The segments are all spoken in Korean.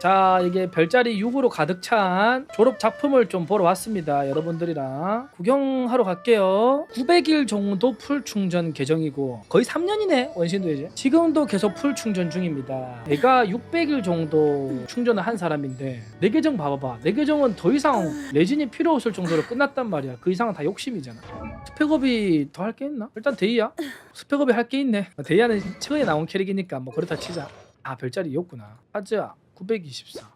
자 이게 별자리 6으로 가득 찬 졸업 작품을 좀 보러 왔습니다 여러분들이랑. 구경하러 갈게요. 900일 정도 풀 충전 계정이고 거의 3년이네 원신도 이제. 지금도 계속 풀 충전 중입니다. 내가 600일 정도 충전을 한 사람인데 내 계정 봐봐봐. 내 계정은 더 이상 레진이 필요 없을 정도로 끝났단 말이야. 그 이상은 다 욕심이잖아. 스펙업이 더 할 게 있나? 일단 데이야. 스펙업이 할 게 있네. 데이아는 최근에 나온 캐릭이니까 뭐 그렇다 치자. 아 별자리 이었구나. 하즈아 924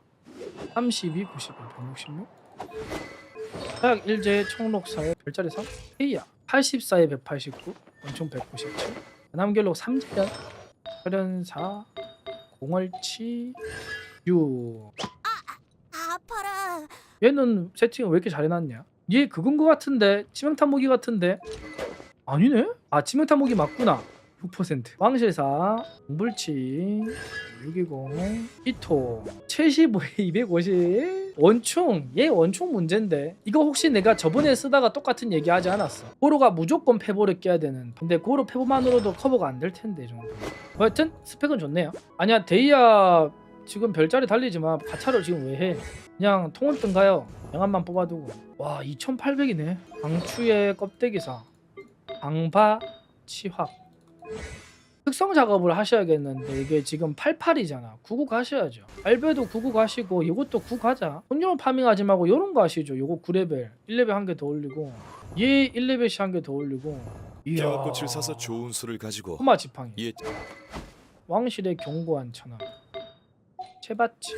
32 91 166 서약 일제 청록 사의 별자리 3 헤이야 84에 189 원총 197 남결록 3재현 혈연사 공월치 6 아파라. 얘는 세팅을 왜 이렇게 잘 해놨냐? 얘 그건 거 같은데 치명타 무기 같은데. 아니네? 아 치명타 무기 맞구나 6% 왕실사 공불치 620 이토 75에 250 원충. 얘 원충 문제인데. 이거 혹시 내가 저번에 쓰다가 똑같은 얘기 하지 않았어? 고로가 무조건 페보를 껴야 되는. 근데 고로 페보만으로도 커버가 안 될 텐데 이 정도. 뭐 여튼 스펙은 좋네요. 아니야 데이아 지금 별자리 달리지만 가차를 지금 왜 해? 그냥 통은 뜬가요? 명함만 뽑아두고. 와 2800이네. 강추의 껍데기사. 방바 치확 특성 작업을 하셔야겠는데 이게 지금 88이잖아. 99 가셔야죠. 알베도 99 가시고 이것도 9 가자. 혼용 파밍하지 말고 요런 거 하시죠. 요거 9레벨. 1레벨 한 개 더 올리고 얘 1레벨씩 한 개 더 올리고. 이야. 개화꽃을 사서 좋은 수를 가지고 호마 지팡이. 예. 왕실의 견고한 천하. 채받치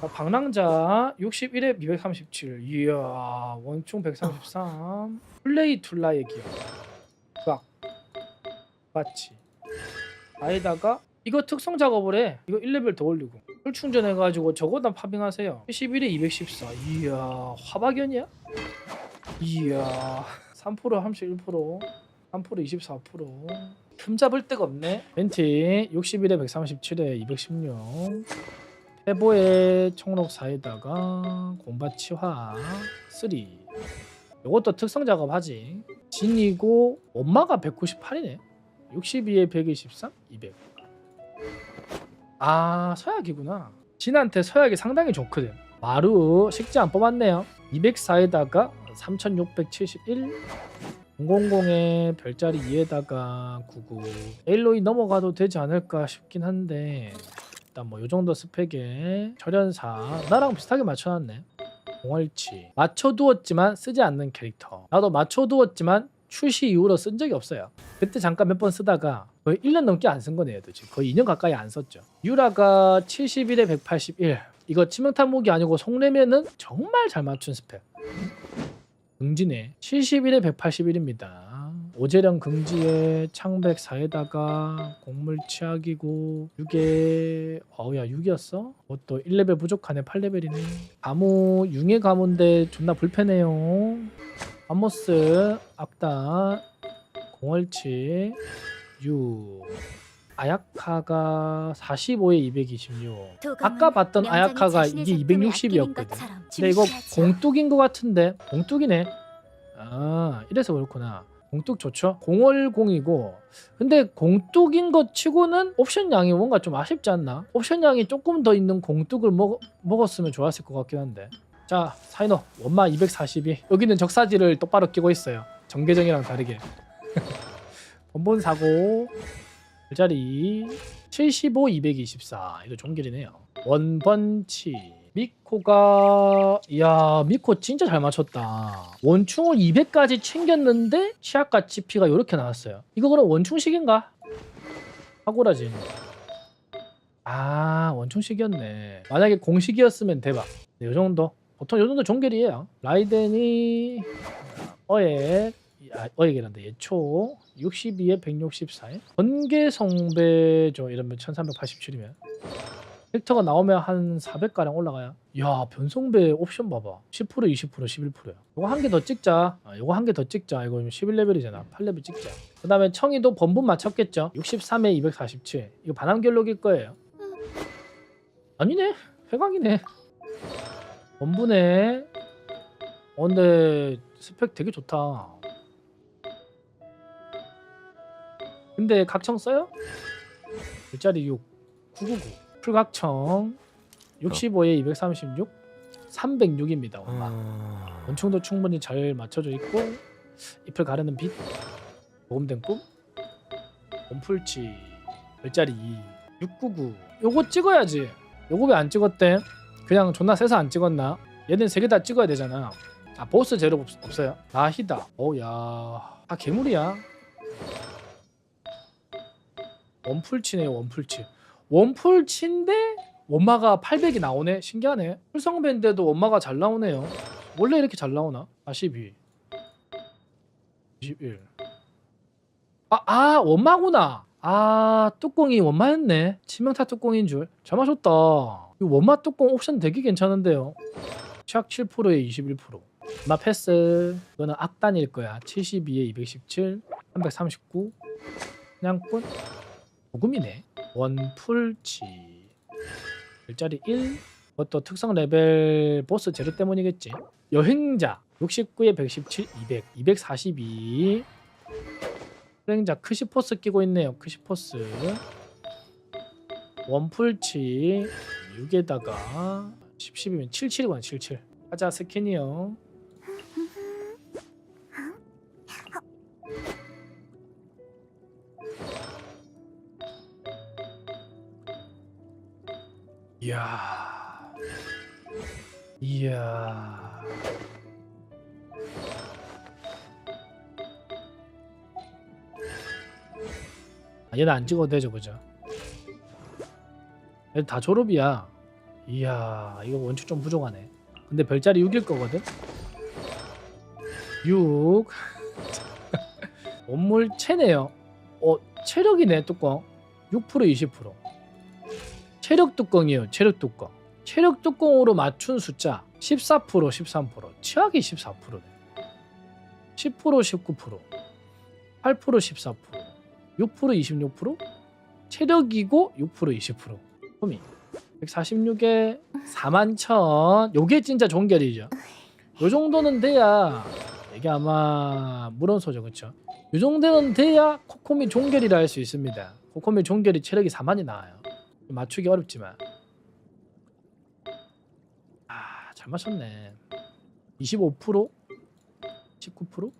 아, 방랑자 61에 237 이야 원총 133 플레이 툴라의 기억. 꽉 마치 아에다가 이거 특성 작업을 해. 이거 1레벨 더 올리고. 풀 충전해가지고 저거다 파밍하세요. 11에 214 이야 화박연이야? 이야 3% 31% 3% 24%틈 잡을 데가 없네. 벤티 61에 137에 216 페보의 총록 4에다가 공바 치화 3 이것도 특성 작업하지. 진이고 엄마가 198이네 62에 123 200 아 서약이구나. 진한테 서약이 상당히 좋거든. 마루 식지 안 뽑았네요. 204에다가 3671 000에 별자리 2에다가 99 에일로이 넘어가도 되지 않을까 싶긴 한데 일단 뭐 요 정도 스펙에 절연사 나랑 비슷하게 맞춰놨네. 공월치. 맞춰두었지만 쓰지 않는 캐릭터. 나도 맞춰두었지만 출시 이후로 쓴 적이 없어요. 그때 잠깐 몇 번 쓰다가 거의 1년 넘게 안 쓴 거네요 지금 거의 2년 가까이 안 썼죠. 유라가 71에 181 이거 무기 아니고 속내면은 정말 잘 맞춘 스펙. 긍지네. 71에 181입니다. 오재령 긍지에 창백 4에다가 곡물 치약이고 6에 어우야 6이었어? 그것도 1레벨 부족하네 8레벨이네. 가무 융의 가무인데 존나 불편해요 암모스 악단 공월치 6 아야카가 45에 226 아까 봤던 아야카가 이게 260이었거든. 근데 이거 공뚝인 것 같은데. 공뚝이네. 아 이래서 그렇구나. 공뚝 좋죠? 공월공이고. 근데 공뚝인 것 치고는 옵션 양이 뭔가 좀 아쉽지 않나? 옵션 양이 조금 더 있는 공뚝을 먹, 먹었으면 좋았을 것 같긴 한데 자 사이노 원마 242 여기는 적사지를 똑바로 끼고 있어요. 정계정이랑 다르게. 번본 사고. 별자리 75 224 이거 종결이네요. 원번치. 미코가 야 미코 진짜 잘 맞췄다. 원충을 200까지 챙겼는데 치약과 치피가 이렇게 나왔어요. 이거 그럼 원충식인가? 사고라지. 아 원충식이었네. 만약에 공식이었으면 대박. 네, 요 정도 보통 요 정도 종결이에요. 라이덴이 어액 아, 어액이란다. 예초 62에 164에. 번개 성배죠. 이러면 1387이면. 벡터가 나오면 한 400가량 올라가요. 야 변성배 옵션 봐봐. 10% 20% 11%야 이거 한 개 더 찍자. 아, 이거 한 개 더 찍자. 이거 11레벨이잖아. 8레벨 찍자. 그 다음에 청이도 번분 맞췄겠죠? 63에 247 이거 반환결록일 거예요. 아니네. 회광이네 번분에 어 근데 스펙 되게 좋다. 근데 각청 써요? 일자리 6 999 풀각청 65에 236 306입니다 원마. 아... 원충도 충분히 잘 맞춰져 있고 잎을 가르는 빛 모금된 꿈 원풀치 별자리 2 699 요거 찍어야지. 요거 왜 안 찍었대 그냥 존나 세서 안 찍었나? 얘는 세 개 다 찍어야 되잖아. 아 보스 재료 없, 없어요? 아히다. 어야. 아 괴물이야. 원풀치네요 원풀치. 원풀치인데 원마가 800이 나오네? 신기하네. 풀성배인데도 원마가 잘 나오네요. 원래 이렇게 잘 나오나? 42 21 아, 아 원마구나. 아 뚜껑이 원마였네. 치명타 뚜껑인 줄잘 맞췄다. 이 원마 뚜껑 옵션 되게 괜찮은데요. 취약 7%에 21% 원마 패스. 이거는 악단일 거야. 72에 217 339 그냥뿐 고금이네. 원풀치. 일자리 1 그것도 특성 레벨 보스 재료 때문이겠지. 여행자 69에 117 200 242 여행자 크시포스 끼고 있네요. 크시포스. 원풀치 6에다가 10, 10이면 77이구나 77 가자 스킨이요. 이야. 이야. 아, 얘는 안 찍어도 되죠 그죠 얘다 졸업이야. 이야 이거 원축 좀 부족하네. 근데 별자리 6일 거거든? 6 원물 체네요. 어 체력이네 뚜껑. 6% 20% 체력 뚜껑이에요 체력 뚜껑. 체력 뚜껑으로 맞춘 숫자 14% 13% 치약이 14%네. 10% 19% 8% 14% 6% 26% 체력이고 6% 20% 호미 146에 4만 천. 요게 진짜 종결이죠. 요 정도는 돼야 이게 아마 물원소죠. 그쵸? 요 정도는 돼야 코코미 종결이라 할 수 있습니다. 코코미 종결이 체력이 4만이 나와요. 맞추기 어렵지만. 아잘 맞췄네. 25% 19%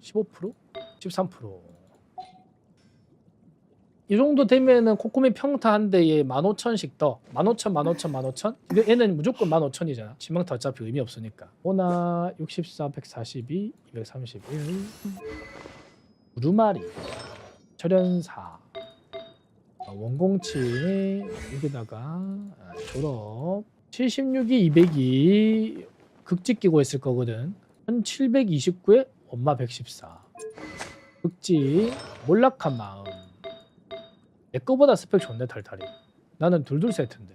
15% 13% 이 정도 되면은 코코미 평타 한 대에 15,000씩 떠. 15,000, 15,000, 15,000? 이거 얘는 무조건 15,000이잖아. 지명타 어차피 의미 없으니까. 호나 64, 142, 231. 우르마리. 철연사. 어, 원공치 여기다가 아, 졸업 76이 200이 극지 끼고 있을 거거든 1729에 엄마 114 극지 몰락한 마음 내 거보다 스펙 좋네 탈탈이. 나는 둘둘 세트인데.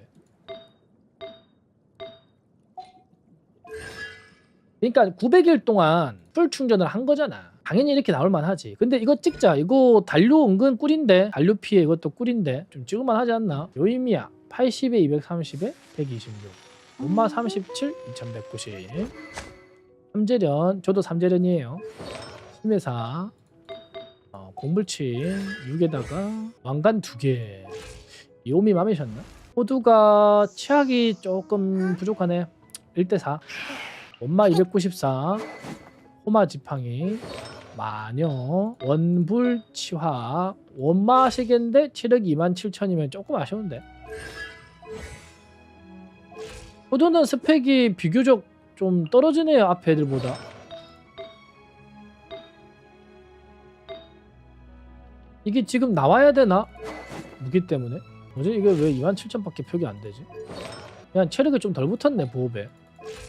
그러니까 900일 동안 풀 충전을 한 거잖아. 당연히 이렇게 나올 만하지. 근데 이거 찍자. 이거 단류 은근 꿀인데. 단류 피해 이것도 꿀인데. 좀 찍을만 하지 않나? 요이미야. 80에 230에 126 엄마 37 2190 삼재련. 저도 삼재련이에요. 심해사 어, 공불침 6에다가 왕관 2개. 요미 맘이셨나? 호두가 치약이 조금 부족하네. 1대4 엄마 294 호마 지팡이. 마녀. 원불 치화. 원마시겠는데 체력 27,000이면 조금 아쉬운데. 호두는 스펙이 비교적 좀 떨어지네요 앞에 애들보다 이게 지금 나와야 되나? 무기 때문에? 뭐지? 이게 왜 27,000밖에 표기 안 되지? 그냥 체력이 좀 덜 붙었네 보호배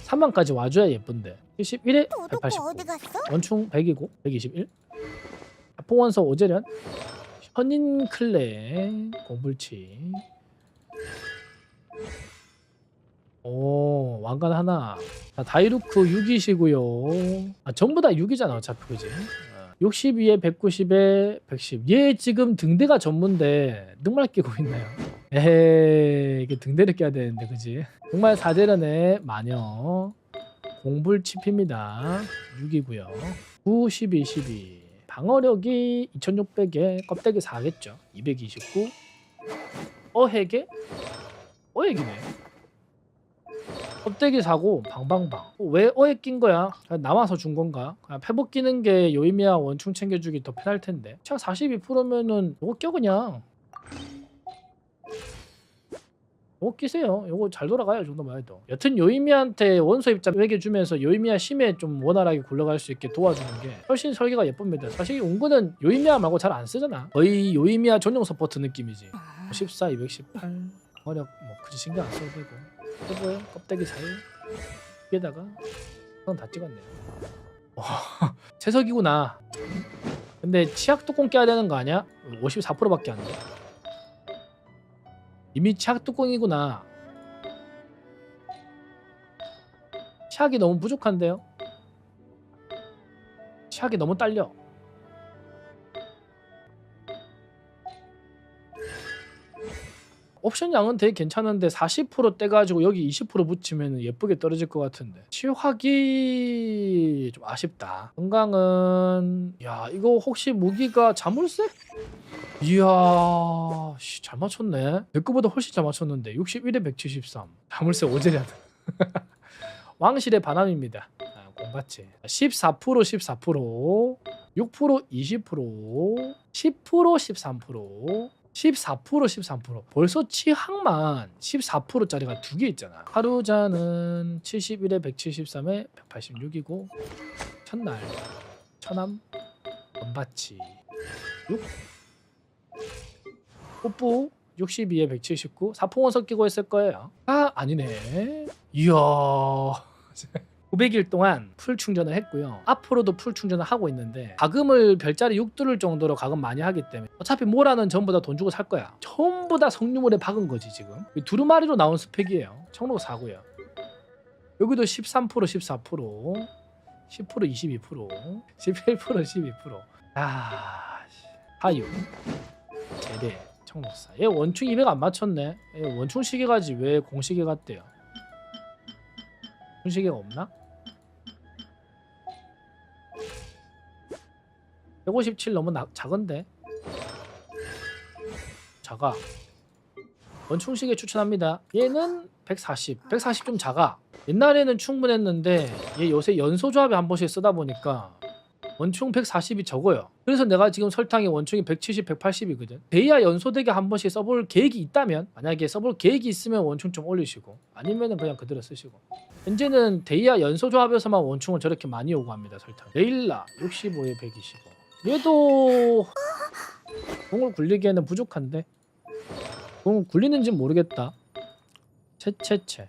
3만까지 와줘야 예쁜데 71에 도둑 189 어디 갔어? 원충 100이고 121 포원서 오재련 현인 클레 공불치 오 왕관 하나 자, 다이루크 6이시고요 아 전부 다 6이잖아 어차피 그지 62에 190에 110. 얘 지금 등대가 전문데 늑말 끼고 있나요? 에헤 이게 등대를 껴야 되는데 그지? 늑말 사제련의 마녀 공불칩입니다. 6이고요. 9, 12, 12. 방어력이 2600에 껍데기 4겠죠. 229. 어획에 어액이네. 껍데기 사고 방방방. 왜 어액 낀 거야? 그냥 남아서 준 건가? 그냥 패복 끼는 게 요이미야 원충 챙겨주기 더 편할 텐데. 취향 42%면은 요거 껴 그냥. 요거 끼세요. 요거 잘 돌아가요. 이 정도만 해도. 여튼 요이미한테 원소 입장 매겨주면서 요이미야 심해 좀 원활하게 굴러갈 수 있게 도와주는 게 훨씬 설계가 예쁩니다. 사실 운구는 요이미야 말고 잘 안 쓰잖아. 거의 요이미야 전용 서포트 느낌이지. 14, 218 어력 뭐 굳이 신경 안 써도 되고 해보에 껍데기 사이 위에다가 그건 다 찍었네요. 와 채석이구나. 근데 치약 뚜껑 껴야 되는 거 아니야? 54%밖에 안 돼. 이미 치약 뚜껑이구나. 치약이 너무 부족한데요? 치약이 너무 딸려. 옵션 양은 되게 괜찮은데 40% 떼가지고 여기 20% 붙이면 예쁘게 떨어질 것 같은데. 치확이 좀 아쉽다. 건강은 야 이거 혹시 무기가 자물쇠? 이야 씨, 잘 맞췄네. 내 거보다 훨씬 잘 맞췄는데 61에 173 자물쇠 오제리아드 왕실의 바람입니다. 아, 공바치 14% 14% 6% 20% 10% 13% 14% 13% 벌써 치항만 14%짜리가 두 개 있잖아. 하루자는 71에 173에 186이고 첫날 천암 원바치 6 뽀뽀 62에 179 사풍원 섞이고 있을 거예요. 아 아니네. 이야 900일 동안 풀 충전을 했고요. 앞으로도 풀 충전을 하고 있는데 가금을 별자리 6 뚫을 정도로 가금 많이 하기 때문에 어차피 모라는 전부 다 돈 주고 살 거야. 전부 다 성류물에 박은 거지 지금. 이 두루마리로 나온 스펙이에요. 청록 사고요. 여기도 13% 14% 10% 22% 11% 12%아 씨. 하유 제대 청록사 얘 원충 200 안 맞췄네 얘 원충 시계 가지 왜 공시계 같대요 공시계가 없나? 157 너무 나, 작은데? 작아. 원충시계 추천합니다. 얘는 140 140 좀 작아. 옛날에는 충분했는데 얘 요새 연소 조합에 한 번씩 쓰다 보니까 원충 140이 적어요. 그래서 내가 지금 설탕에 원충이 170, 180이거든. 데이아 연소되게 한 번씩 써볼 계획이 있다면 만약에 써볼 계획이 있으면 원충 좀 올리시고 아니면은 그냥 그대로 쓰시고. 현재는 데이아 연소 조합에서만 원충을 저렇게 많이 요구합니다 설탕. 레일라 65에 125 얘도 공을 굴리기에는 부족한데? 공을 굴리는지 모르겠다. 채채채.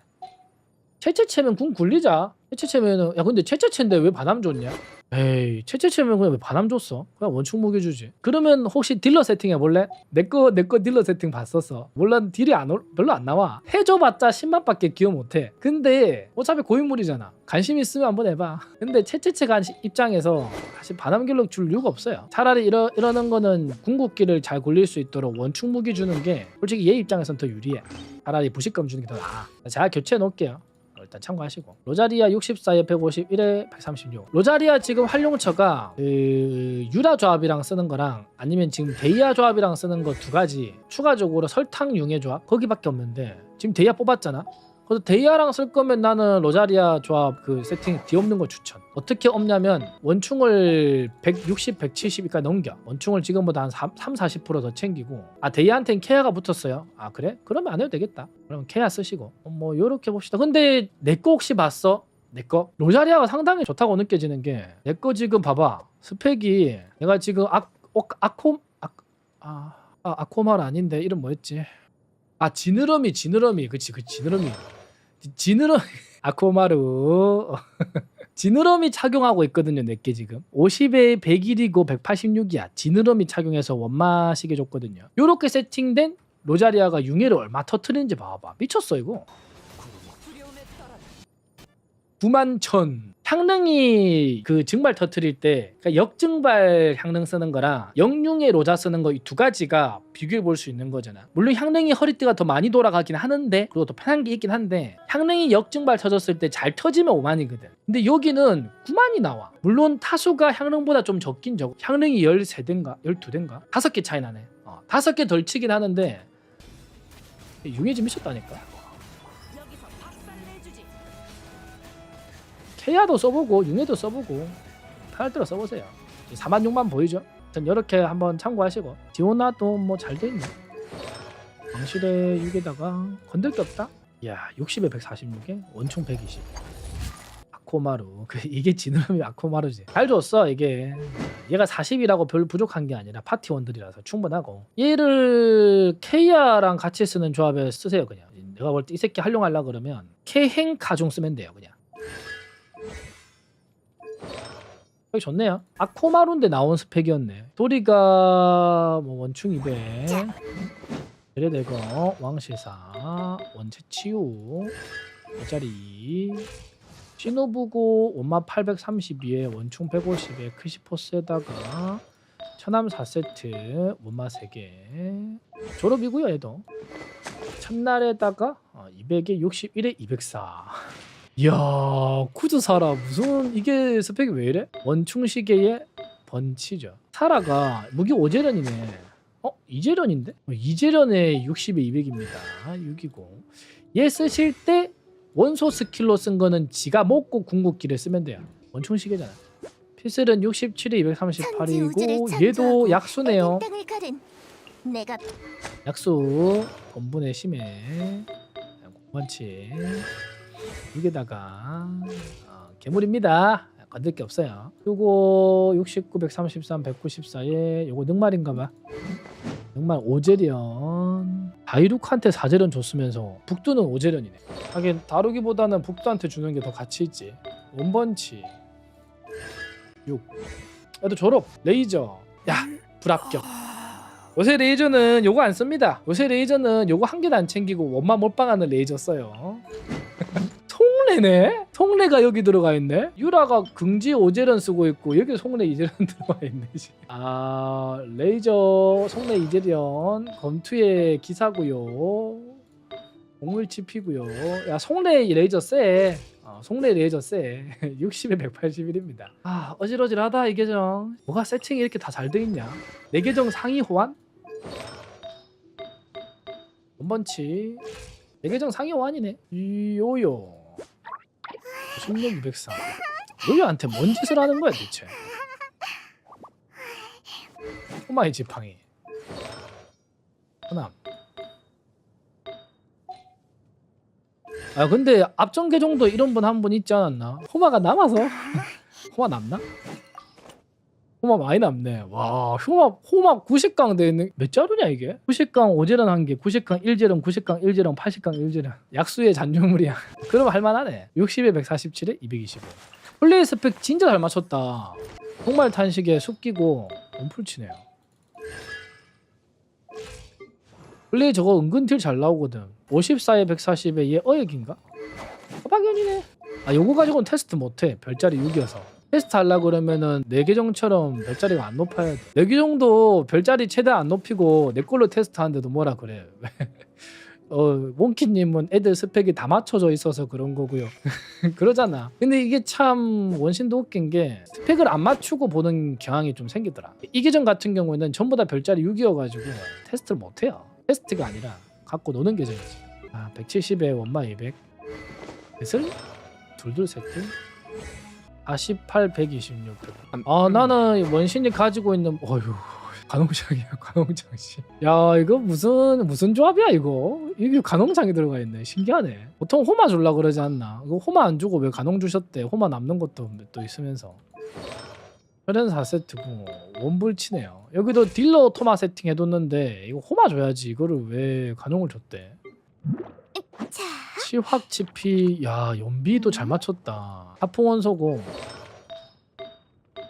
채채채면 궁 굴리자. 채채채면은 야 근데 채채채인데 왜 반함 줬냐 에이 채채채면 그냥 왜 반함 줬어? 그냥 원충 무게 주지. 그러면 혹시 딜러 세팅 해 볼래? 내거 내 거 딜러 세팅 봤었어. 물론 딜이 안, 올- 별로 안 나와. 해줘봤자 10만 밖에 기여 못해. 근데 어차피 고인물이잖아. 관심 있으면 한번 해봐. 근데 채채채가 입장에서 사실 반함 길록 줄 이유가 없어요. 차라리 이러, 이러는 거는 궁극기를 잘 굴릴 수 있도록 원충 무기 주는 게 솔직히 얘 입장에선 더 유리해. 차라리 부식금 주는 게 더 나아. 제가 교체해 놓을게요 일단 참고하시고. 로자리아 64에 151에 136 로자리아 지금 활용처가 그 유라 조합이랑 쓰는 거랑 아니면 지금 데이아 조합이랑 쓰는 거 두 가지 추가적으로 설탕 융해 조합? 거기밖에 없는데 지금 데이아 뽑았잖아 그래서 데이아랑 쓸 거면 나는 로자리아 조합 그 세팅 뒤엎는 거 추천. 어떻게 없냐면 원충을 160, 170까지 넘겨. 원충을 지금보다 한 3, 40%더 챙기고. 아 데이아한테는 케아가 붙었어요. 아 그래? 그러면 안 해도 되겠다. 그러면 케아 쓰시고. 어, 뭐 요렇게 봅시다. 근데 내 거 혹시 봤어? 내 거? 로자리아가 상당히 좋다고 느껴지는 게 내 거 지금 봐봐. 스펙이 내가 지금 아, 어, 아코 아, 아, 아 아코말 아닌데 이름 뭐였지? 아 지느러미 지느러미. 그치 그 지느러미. 지느러 아코마루. 지느러미 착용하고 있거든요 내게 지금. 50에 101이고 186이야. 지느러미 착용해서 원마 시계 줬거든요. 요렇게 세팅된 로자리아가 융해를 얼마 터트리는지 봐봐. 미쳤어 이거. 9만 천 향릉이 그 증발 터트릴 때 그러니까 역증발 향릉 쓰는 거랑 영융의 로자 쓰는 거 이 두 가지가 비교해 볼 수 있는 거잖아. 물론 향릉이 허리띠가 더 많이 돌아가긴 하는데 그리고 더 편한 게 있긴 한데 향릉이 역증발 터졌을 때 잘 터지면 5만이거든. 근데 여기는 9만이 나와. 물론 타수가 향릉보다 좀 적긴 적 향릉이 13대인가? 12대인가? 5개 차이 나네. 어, 5개 덜 치긴 하는데 융해지 미쳤다니까 세야도 써보고 융해도 써보고 대로 써보세요. 4만 6만 보이죠? 전 이렇게 한번 참고하시고. 디오나도 뭐 잘 돼 있네 왕실의 6에다가 건들 게 없다? 이야 60에 146에? 원총 120 아코마루. 그 이게 지느러미 아코마루지. 잘 줬어 이게. 얘가 40이라고 별 부족한 게 아니라 파티원들이라서 충분하고. 얘를 케이아랑 같이 쓰는 조합에 쓰세요 그냥. 내가 볼 때 이 새끼 활용하려 그러면 케행 가중 쓰면 돼요 그냥 여기 좋네요. 아코마루인데 나온 스펙이었네. 도리가 뭐 원충 200 대대거 왕시사 원체 치유 별자리. 시노부고 5832에 원충 150에 크시포스에다가 천암 4세트 원마 3개. 졸업이고요 얘도. 첫날에다가 어, 200에 61에 204 이야 쿠즈 사라 무슨 이게 스펙이 왜 이래? 원충 시계의 번치죠. 사라가 무기 오제련이네. 어? 이재련인데? 어, 이재련의 60에 200입니다. 6이고. 얘 쓰실 때 원소 스킬로 쓴 거는 지가 먹고 궁극기를 쓰면 돼요. 원충 시계잖아. 피슬은 67에 238이고 얘도 약수네요. 내가 약수 본분의 심해. 공번치 여기다가 어, 괴물입니다. 건들 게 없어요. 요거 69, 133, 194에 요거 늑말인가봐. 늑말 오제리언 다이룩한테 사제련 줬으면서 북두는 오제련이네. 하긴 다루기보다는 북두한테 주는 게 더 가치 있지. 원번치. 6 얘도 졸업. 레이저. 야 불합격. 요새 레이저는 요거 안 씁니다. 요새 레이저는 요거 한 개도 안 챙기고 원만 몰빵하는 레이저 써요. 송레네? 송레가 여기 들어가 있네. 유라가 긍지 오제련 쓰고 있고 여기 송레 이제련 들어가 있네. 씨. 아 레이저 송레 이제련 검투의 기사고요. 공물치피고요. 야 송레 레이저 쎄. 어, 송레 레이저 쎄. 60에 181입니다. 아 어질어질하다 이 계정. 뭐가 세팅이 이렇게 다 잘 돼 있냐? 내 계정 상위 호환? 원번치 내 계정 상위 호환이네. 요요. 16 204. 요요한테 뭔 짓을 하는 거야 대체? 호마의 지팡이. 호남. 아 근데 앞전 계정도 이런 분 한 분 있지 않았나? 호마가 남아서 호마 남나? 호마 많이 남네. 와 호마 호마 90강 돼 있는 몇 자루냐 이게? 90강 5제런 한 개, 90강 1제런, 90강 1제런, 80강 1제런. 약수의 잔류물이야. 그럼 할만하네. 60에 147에 225. 플레이 스펙 진짜 잘 맞췄다. 정말 탄식에 숲기고 원풀치네요. 플레이 저거 은근 딜 잘 나오거든. 54에 140에 얘 어액인가? 허박연이네. 아 요거 가지고는 테스트 못해. 별자리 6이어서. 테스트 하려 그러면은 내 계정처럼 별자리가 안 높아야 돼. 내 계정도 별자리 최대 안 높이고 내 걸로 테스트 하는데도 뭐라 그래. 어 몽키님은 애들 스펙이 다 맞춰져 있어서 그런 거고요. 그러잖아. 근데 이게 참 원신도 웃긴 게 스펙을 안 맞추고 보는 경향이 좀 생기더라. 이 계정 같은 경우에는 전부 다 별자리 6이어가지고 테스트를 못해요. 테스트가 아니라 갖고 노는 계정이지. 아 170에 원마 200. 뱃을 둘둘 세트. 48, 126. 아 나는 원신이 가지고 있는 어휴 간홍장이야 간홍장 씨. 야 이거 무슨 무슨 조합이야 이거? 이게 간홍장이 들어가 있네. 신기하네. 보통 호마 줄라 그러지 않나? 이거 호마 안 주고 왜 간홍 주셨대? 호마 남는 것도 또 있으면서. 혈연 4세트고 원불치네요. 여기도 딜러 토마 세팅 해뒀는데 이거 호마 줘야지 이거를 왜 간홍을 줬대? 자 치확 치피. 야 연비도 잘 맞췄다. 하풍원소고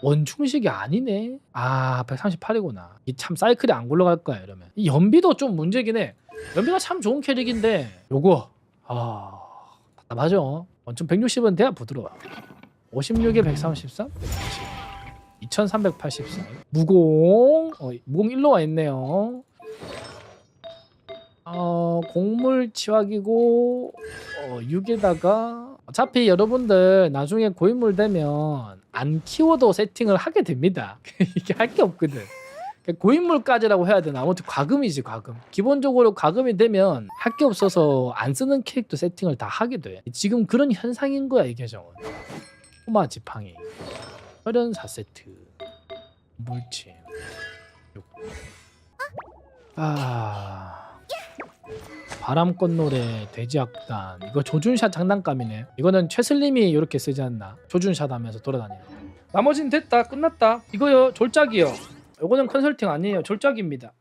원충식이 아니네. 아 138이구나. 이 참 사이클이 안 굴러갈 거야 이러면. 이 연비도 좀 문제긴 해. 연비가 참 좋은 캐릭인데. 요거. 아 답답하죠. 원충 160은 돼야 부드러워. 56에 133 2384 무공. 어, 무공 1로 와 있네요 어, 곡물 치확이고 어, 6에다가 어차피 여러분들 나중에 고인물 되면 안 키워도 세팅을 하게 됩니다. 이게 할 게 없거든. 그러니까 고인물까지라고 해야 되나 아무튼 과금이지 과금. 기본적으로 과금이 되면 할 게 없어서 안 쓰는 캐릭터 세팅을 다 하게 돼. 지금 그런 현상인 거야 이 계정은. 포마 지팡이 혈연 4세트 물침 아 바람꽃 노래 돼지악단. 이거 조준샷 장난감이네. 이거는 최슬림이 이렇게 쓰지 않나. 조준샷 하면서 돌아다니는. 나머지는 됐다. 끝났다. 이거요. 졸작이요. 요거는 컨설팅 아니에요. 졸작입니다